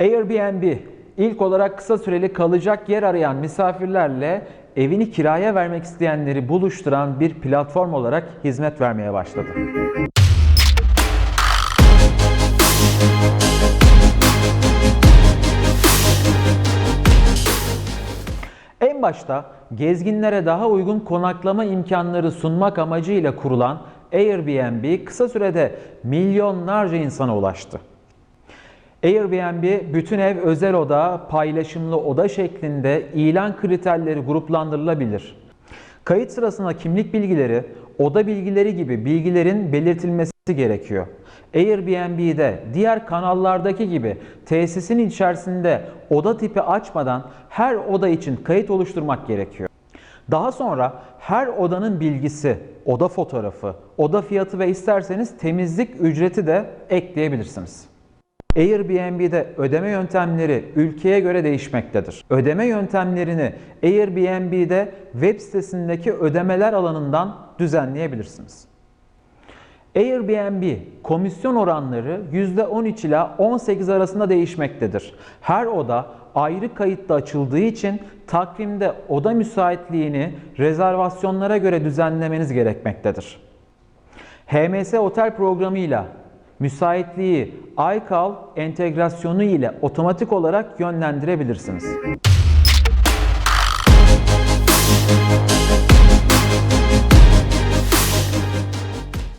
Airbnb ilk olarak kısa süreli kalacak yer arayan misafirlerle evini kiraya vermek isteyenleri buluşturan bir platform olarak hizmet vermeye başladı. En başta gezginlere daha uygun konaklama imkanları sunmak amacıyla kurulan Airbnb kısa sürede milyonlarca insana ulaştı. Airbnb bütün ev özel oda, paylaşımlı oda şeklinde ilan kriterleri gruplandırılabilir. Kayıt sırasında kimlik bilgileri, oda bilgileri gibi bilgilerin belirtilmesi gerekiyor. Airbnb'de diğer kanallardaki gibi tesisin içerisinde oda tipi açmadan her oda için kayıt oluşturmak gerekiyor. Daha sonra her odanın bilgisi, oda fotoğrafı, oda fiyatı ve isterseniz temizlik ücreti de ekleyebilirsiniz. Airbnb'de ödeme yöntemleri ülkeye göre değişmektedir. Ödeme yöntemlerini Airbnb'de web sitesindeki ödemeler alanından düzenleyebilirsiniz. Airbnb komisyon oranları %13 ila 18 arasında değişmektedir. Her oda ayrı kayıtla açıldığı için takvimde oda müsaitliğini rezervasyonlara göre düzenlemeniz gerekmektedir. HMS Otel programıyla müsaitliği iCal entegrasyonu ile otomatik olarak yönlendirebilirsiniz.